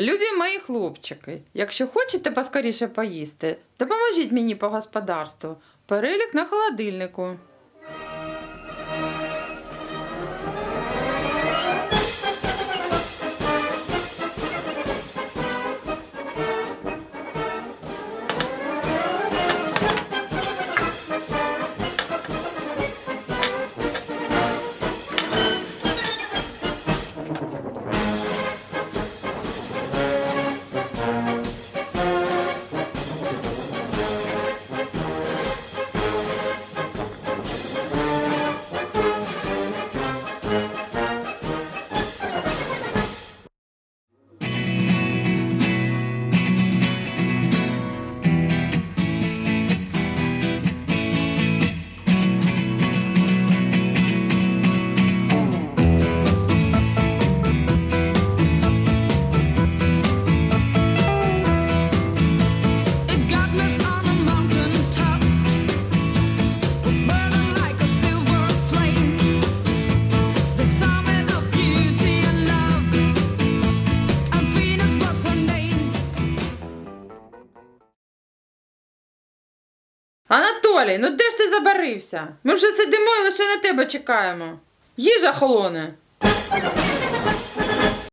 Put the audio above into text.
Любі мої хлопчики, якщо хочете поскоріше поїсти, допоможіть мені по господарству. Перелік на холодильнику. Анатолій, ну де ж ти забарився? Ми вже сидимо і лише на тебе чекаємо. Їжа холоне.